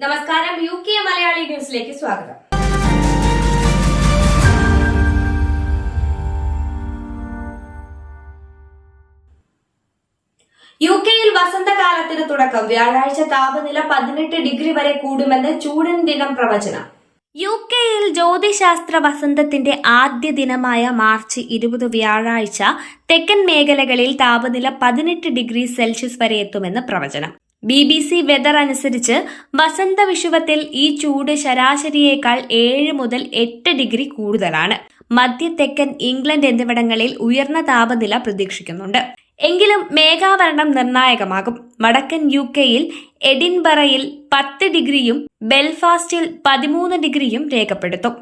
നമസ്കാരം. U K Malayali ന്യൂസിലേക്ക് സ്വാഗതം. യു കെയിൽ വസന്തകാലത്തിന് തുടക്കം. വ്യാഴാഴ്ച താപനില പതിനെട്ട് ഡിഗ്രി വരെ കൂടുമെന്ന് ചൂടൻ ദിനം പ്രവചനം. യു കെയിൽ ജ്യോതിശാസ്ത്ര വസന്തത്തിന്റെ ആദ്യ ദിനമായ മാർച്ച് ഇരുപത് വ്യാഴാഴ്ച തെക്കൻ മേഖലകളിൽ താപനില പതിനെട്ട് ഡിഗ്രി സെൽഷ്യസ് വരെ എത്തുമെന്ന് പ്രവചനം. ബി ബി സി വെതർ അനുസരിച്ച് വസന്ത വിഷുവത്തിൽ ഈ ചൂട് ശരാശരിയേക്കാൾ ഏഴ് മുതൽ എട്ട് ഡിഗ്രി കൂടുതലാണ്. മധ്യ തെക്കൻ ഇംഗ്ലണ്ട് എന്നിവിടങ്ങളിൽ ഉയർന്ന താപനില പ്രതീക്ഷിക്കുന്നുണ്ട്. എങ്കിലും മേഘാവരണം നിർണായകമാകും. വടക്കൻ യു കെയിൽ എഡിൻബറയിൽ പത്ത് ഡിഗ്രിയും ബെൽഫാസ്റ്റിൽ പതിമൂന്ന് ഡിഗ്രിയും രേഖപ്പെടുത്തും.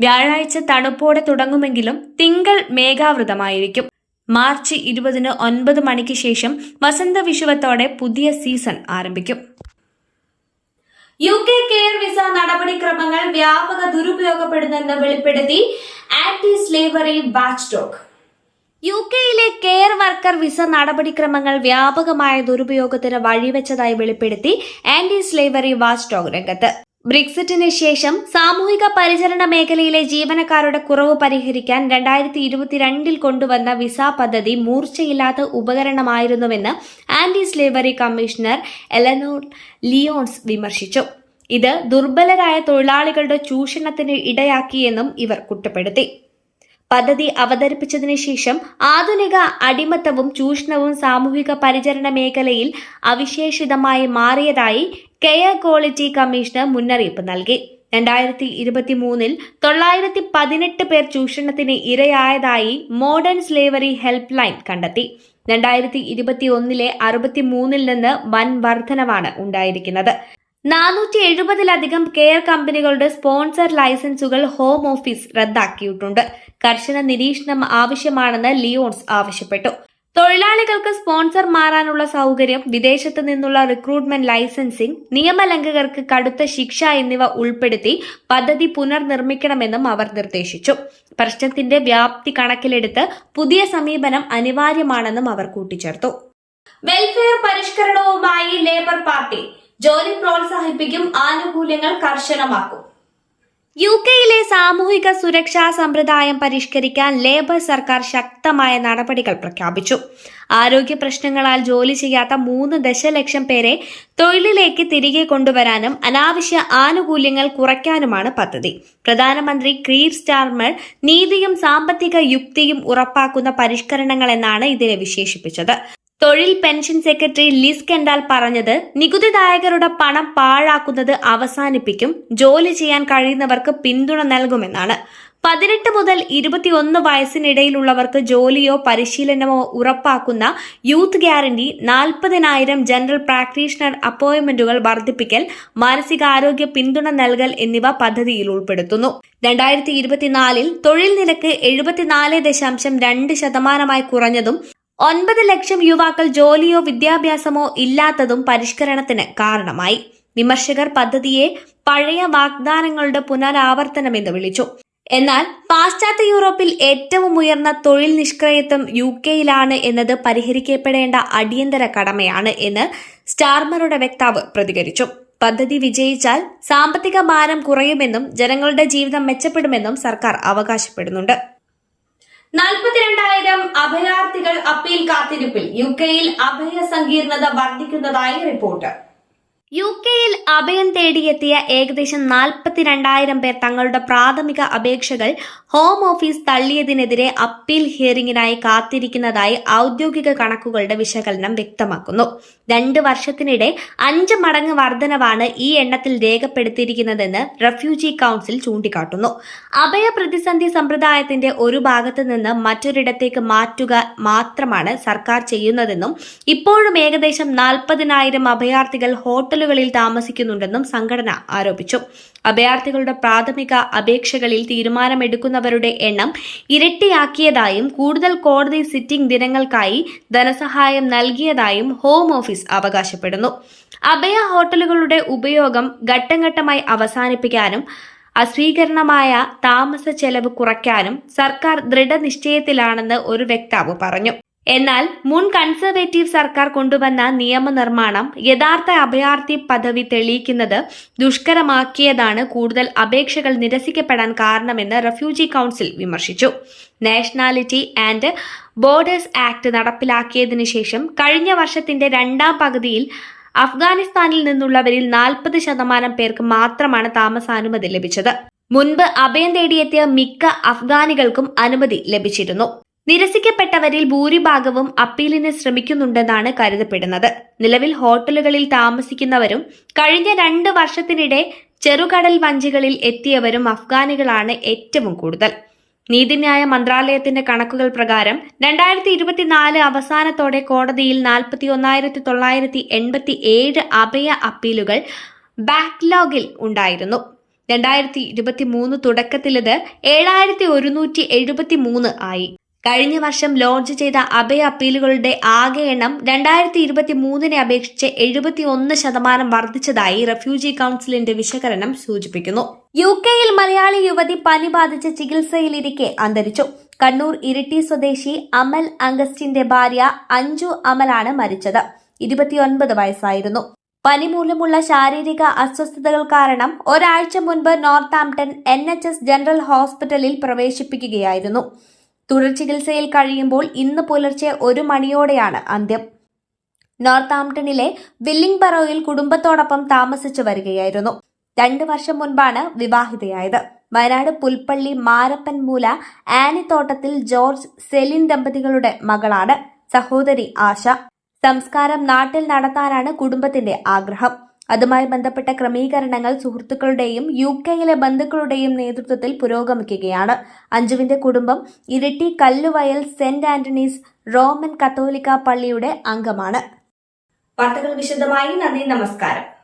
വ്യാഴാഴ്ച തണുപ്പോടെ തുടങ്ങുമെങ്കിലും തിങ്കൾ മേഘാവൃതമായിരിക്കും. മാർച്ച് ഇരുപതിന് ഒൻപത് മണിക്ക് ശേഷം വസന്ത വിഷുവത്തോടെ പുതിയ സീസൺ ആരംഭിക്കും. യു കെ കെയർ വിസ നടപടിക്രമങ്ങൾ വ്യാപക ദുരുപയോഗപ്പെടുന്നെന്ന് വെളിപ്പെടുത്തി anti slavery watchdog U കെയിലെ കെയർ വർക്കർ വിസ നടപടിക്രമങ്ങൾ വ്യാപകമായ ദുരുപയോഗത്തിന് വഴിവെച്ചതായി വെളിപ്പെടുത്തി ആന്റി സ്ലേവറി വാച്ച് ഡോഗ് രംഗത്ത്. ബ്രിക്സിറ്റിന് ശേഷം സാമൂഹിക പരിചരണ മേഖലയിലെ ജീവനക്കാരുടെ കുറവ് പരിഹരിക്കാൻ രണ്ടായിരത്തി ഇരുപത്തിരണ്ടിൽ കൊണ്ടുവന്ന വിസ പദ്ധതി മൂർച്ചയില്ലാത്ത ഉപകരണമായിരുന്നുവെന്ന് anti slavery commissioner Eleanor Lyons വിമർശിച്ചു. ഇത് ദുർബലരായ തൊഴിലാളികളുടെ ചൂഷണത്തിന് ഇടയാക്കിയെന്നും ഇവർ കുറ്റപ്പെടുത്തി. പദ്ധതി അവതരിപ്പിച്ചതിനു ശേഷം ആധുനിക അടിമത്തവും ചൂഷണവും സാമൂഹിക പരിചരണ മേഖലയിൽ അവിശേഷിതമായി മാറിയതായി കെയർ ക്വാളിറ്റി കമ്മീഷണർ മുന്നറിയിപ്പ് നൽകി. രണ്ടായിരത്തി ഇരുപത്തി മൂന്നിൽ തൊള്ളായിരത്തി പതിനെട്ട് പേർ ചൂഷണത്തിന് ഇരയായതായി മോഡേൺ സ്ലേവറി ഹെൽപ്പ് ലൈൻ കണ്ടെത്തി. രണ്ടായിരത്തി ഇരുപത്തി ഒന്നിലെ അറുപത്തി മൂന്നിൽ നിന്ന് വൻ വർധനവാണ് ഉണ്ടായിരിക്കുന്നത്. നാനൂറ്റി എഴുപതിലധികം കെയർ കമ്പനികളുടെ സ്പോൺസർ ലൈസൻസുകൾ ഹോം ഓഫീസ് റദ്ദാക്കിയിട്ടുണ്ട്. കർശന നിരീക്ഷണം ആവശ്യമാണെന്ന് ലിയോൺസ് ആവശ്യപ്പെട്ടു. തൊഴിലാളികൾക്ക് സ്പോൺസർ മാറാനുള്ള സൗകര്യം വിദേശത്ത് നിന്നുള്ള റിക്രൂട്ട്മെന്റ് ലൈസൻസിംഗ് നിയമലംഘകർക്ക് കടുത്ത ശിക്ഷ എന്നിവ ഉൾപ്പെടുത്തി പദ്ധതി പുനർനിർമ്മിക്കണമെന്നും അവർ നിർദ്ദേശിച്ചു. പ്രശ്നത്തിന്റെ വ്യാപ്തി കണക്കിലെടുത്ത് പുതിയ സമീപനം അനിവാര്യമാണെന്നും അവർ കൂട്ടിച്ചേർത്തു. വെൽഫെയർ പരിഷ്കരണവുമായി ലേബർ പാർട്ടി ജോലി പ്രോത്സാഹിപ്പിക്കും ആനുകൂല്യങ്ങൾ കർശനമാക്കും. യു കെയിലെ സാമൂഹിക സുരക്ഷാ സമ്പ്രദായം പരിഷ്കരിക്കാൻ ലേബർ സർക്കാർ ശക്തമായ നടപടികൾ പ്രഖ്യാപിച്ചു. ആരോഗ്യ പ്രശ്നങ്ങളാൽ ജോലി ചെയ്യാത്ത മൂന്ന് ദശലക്ഷം പേരെ തൊഴിലിലേക്ക് തിരികെ കൊണ്ടുവരാനും അനാവശ്യ ആനുകൂല്യങ്ങൾ കുറയ്ക്കാനുമാണ് പദ്ധതി. പ്രധാനമന്ത്രി ക്രീർ സ്റ്റാർമർ നീതിയും സാമ്പത്തിക യുക്തിയും ഉറപ്പാക്കുന്ന പരിഷ്കരണങ്ങൾ എന്നാണ് ഇതിനെ വിശേഷിപ്പിച്ചത്. തൊഴിൽ പെൻഷൻ സെക്രട്ടറി ലിസ് കെൻഡാൽ പറഞ്ഞത് നികുതിദായകരുടെ പണം പാഴാക്കുന്നത് അവസാനിപ്പിക്കും ജോലി ചെയ്യാൻ കഴിയുന്നവർക്ക് പിന്തുണ നൽകുമെന്നാണ്. പതിനെട്ട് മുതൽ ഇരുപത്തിയൊന്ന് വയസ്സിനിടയിലുള്ളവർക്ക് ജോലിയോ പരിശീലനമോ ഉറപ്പാക്കുന്ന യൂത്ത് ഗ്യാരണ്ടി നാൽപ്പതിനായിരം ജനറൽ പ്രാക്ടീഷണർ അപ്പോയിന്റ്മെന്റുകൾ വർദ്ധിപ്പിക്കൽ മാനസികാരോഗ്യ പിന്തുണ നൽകൽ എന്നിവ പദ്ധതിയിൽ ഉൾപ്പെടുത്തുന്നു. രണ്ടായിരത്തി ഇരുപത്തിനാലിൽ തൊഴിൽ നിരക്ക് എഴുപത്തിനാല് ദശാംശം രണ്ട് ശതമാനമായി കുറഞ്ഞതും ഒൻപത് ലക്ഷം യുവാക്കൾ ജോലിയോ വിദ്യാഭ്യാസമോ ഇല്ലാത്തതും പരിഷ്കരണത്തിന് കാരണമായി. വിമർശകർ പദ്ധതിയെ പഴയ വാഗ്ദാനങ്ങളുടെ പുനരാവർത്തനമെന്ന് വിളിച്ചു. എന്നാൽ പാശ്ചാത്യ യൂറോപ്പിൽ ഏറ്റവും ഉയർന്ന തൊഴിൽ നിഷ്ക്രിയത്വം യു കെയിലാണ് എന്നത് പരിഹരിക്കപ്പെടേണ്ട അടിയന്തര കടമയാണ് എന്ന് സ്റ്റാർമറുടെ വക്താവ് പ്രതികരിച്ചു. പദ്ധതി വിജയിച്ചാൽ സാമ്പത്തിക ഭാരം കുറയുമെന്നും ജനങ്ങളുടെ ജീവിതം മെച്ചപ്പെടുമെന്നും സർക്കാർ അവകാശപ്പെടുന്നുണ്ട്. നാൽപ്പത്തിരണ്ടായിരം അഭയാർത്ഥികൾ അപ്പീൽ കാത്തിരിപ്പിൽ യു കെയിൽ അഭയ സങ്കീർണത വർദ്ധിക്കുന്നതായി റിപ്പോർട്ട്. യു കെയിൽ അഭയം തേടിയെത്തിയ ഏകദേശം നാൽപ്പത്തിരണ്ടായിരം പേർ തങ്ങളുടെ പ്രാഥമിക അപേക്ഷകൾ ഹോം ഓഫീസ് തള്ളിയതിനെതിരെ അപ്പീൽ ഹിയറിംഗിനായി കാത്തിരിക്കുന്നതായി ഔദ്യോഗിക കണക്കുകളുടെ വിശകലനം വ്യക്തമാക്കുന്നു. രണ്ട് വർഷത്തിനിടെ അഞ്ച് മടങ്ങ് വർധനവാണ് ഈ എണ്ണത്തിൽ രേഖപ്പെടുത്തിയിരിക്കുന്നതെന്ന് റെഫ്യൂജി കൌൺസിൽ ചൂണ്ടിക്കാട്ടുന്നു. അഭയ പ്രതിസന്ധി സമ്പ്രദായത്തിന്റെ ഒരു ഭാഗത്ത് നിന്ന് മറ്റൊരിടത്തേക്ക് മാറ്റുക മാത്രമാണ് സർക്കാർ ചെയ്യുന്നതെന്നും ഇപ്പോഴും ഏകദേശം നാൽപ്പതിനായിരം അഭയാർത്ഥികൾ ഹോട്ടലുകളിൽ താമസിക്കുന്നുണ്ടെന്നും സംഘടന ആരോപിച്ചു. അഭയാർത്ഥികളുടെ പ്രാഥമിക അപേക്ഷകളിൽ തീരുമാനമെടുക്കുന്നവരുടെ എണ്ണം ഇരട്ടിയാക്കിയതായും കൂടുതൽ കോടതി സിറ്റിംഗ് ദിനങ്ങൾക്കായി ധനസഹായം നൽകിയതായും ഹോം ഓഫീസ് അവകാശപ്പെടുന്നു. അഭയ ഹോട്ടലുകളുടെ ഉപയോഗം ഘട്ടംഘട്ടമായി അവസാനിപ്പിക്കാനും അസ്വീകരണമായ താമസ ചെലവ് കുറയ്ക്കാനും സർക്കാർ ദൃഢനിശ്ചയത്തിലാണെന്ന് ഒരു വക്താവ് പറഞ്ഞു. എന്നാൽ മുൻ കൺസർവേറ്റീവ് സർക്കാർ കൊണ്ടുവന്ന നിയമനിർമ്മാണം യഥാർത്ഥ അഭയാർത്ഥി പദവി തെളിയിക്കുന്നത് ദുഷ്കരമാക്കിയതാണ്. കൂടുതൽ അപേക്ഷകൾ നിരസിക്കപ്പെടാൻ കാരണമെന്ന് റെഫ്യൂജി കൗൺസിൽ വിമർശിച്ചു. നാഷണാലിറ്റി ആൻഡ് ബോർഡേഴ്സ് ആക്ട് നടപ്പിലാക്കിയതിനു ശേഷം കഴിഞ്ഞ വർഷത്തിന്റെ രണ്ടാം പകുതിയിൽ അഫ്ഗാനിസ്ഥാനിൽ നിന്നുള്ളവരിൽ നാൽപ്പത് ശതമാനം പേർക്ക് മാത്രമാണ് താമസാനുമതി ലഭിച്ചത്. മുൻപ് അഭയം തേടിയെത്തിയ മിക്ക അഫ്ഗാനികൾക്കും അനുമതി ലഭിച്ചിരുന്നു. നിരസിക്കപ്പെട്ടവരിൽ ഭൂരിഭാഗവും അപ്പീലിന് ശ്രമിക്കുന്നുണ്ടെന്നാണ് കരുതപ്പെടുന്നത്. നിലവിൽ ഹോട്ടലുകളിൽ താമസിക്കുന്നവരും കഴിഞ്ഞ രണ്ട് വർഷത്തിനിടെ ചെറുകടൽ വഞ്ചികളിൽ എത്തിയവരും അഫ്ഗാനികളാണ് ഏറ്റവും കൂടുതൽ. നീതിന്യായ മന്ത്രാലയത്തിന്റെ കണക്കുകൾ പ്രകാരം രണ്ടായിരത്തി ഇരുപത്തിനാല് അവസാനത്തോടെ കോടതിയിൽ നാൽപ്പത്തി ഒന്നായിരത്തി തൊള്ളായിരത്തി എൺപത്തി ഏഴ് അഭയ അപ്പീലുകൾ ബാക്ക്ലോഗിൽ ഉണ്ടായിരുന്നു. രണ്ടായിരത്തി ഇരുപത്തി മൂന്ന് തുടക്കത്തിലത് ഏഴായിരത്തി ഒരുന്നൂറ്റി എഴുപത്തി മൂന്ന് ആയി. കഴിഞ്ഞ വർഷം ലോഞ്ച് ചെയ്ത അഭയ അപ്പീലുകളുടെ ആകെ എണ്ണം രണ്ടായിരത്തി ഇരുപത്തി മൂന്നിനെ അപേക്ഷിച്ച് എഴുപത്തി ഒന്ന് ശതമാനം വർദ്ധിച്ചതായി റെഫ്യൂജി കൌൺസിലിന്റെ വിശകലനം സൂചിപ്പിക്കുന്നു. യു കെയിൽ മലയാളി യുവതി പനി ബാധിച്ച് ചികിത്സയിലിരിക്കെ അന്തരിച്ചു. കണ്ണൂർ ഇരിട്ടി സ്വദേശി അമൽ അഗസ്റ്റിന്റെ ഭാര്യ അഞ്ജു അമലാണ് മരിച്ചത്. ഇരുപത്തിയൊൻപത് വയസ്സായിരുന്നു. പനി മൂലമുള്ള ശാരീരിക അസ്വസ്ഥതകൾ കാരണം ഒരാഴ്ച മുൻപ് north Northampton N H S general ഹോസ്പിറ്റലിൽ പ്രവേശിപ്പിക്കുകയായിരുന്നു. തുടർ ചികിത്സയിൽ കഴിയുമ്പോൾ ഇന്ന് പുലർച്ചെ ഒരു മണിയോടെയാണ് അന്ത്യം. നോർത്താംപ്ടണിലെ വില്ലിംഗ് ബറോയിൽ കുടുംബത്തോടൊപ്പം താമസിച്ചു വരികയായിരുന്നു. രണ്ടു വർഷം മുൻപാണ് വിവാഹിതയായത്. വയനാട് പുൽപ്പള്ളി മാരപ്പൻമൂല ആനി തോട്ടത്തിൽ ജോർജ് സെലിൻ ദമ്പതികളുടെ മകളാണ് സഹോദരി ആശ. സംസ്കാരം നാട്ടിൽ നടത്താനാണ് കുടുംബത്തിന്റെ ആഗ്രഹം. അതുമായി ബന്ധപ്പെട്ട ക്രമീകരണങ്ങൾ സുഹൃത്തുക്കളുടെയും യു കെയിലെ ബന്ധുക്കളുടെയും നേതൃത്വത്തിൽ പുരോഗമിക്കുകയാണ്. അഞ്ജുവിന്റെ കുടുംബം Iritty Kalluvayal Saint Antony's Roman Catholic പള്ളിയുടെ അംഗമാണ്. വാർത്തകൾ വിശദമായി. നന്ദി നമസ്കാരം.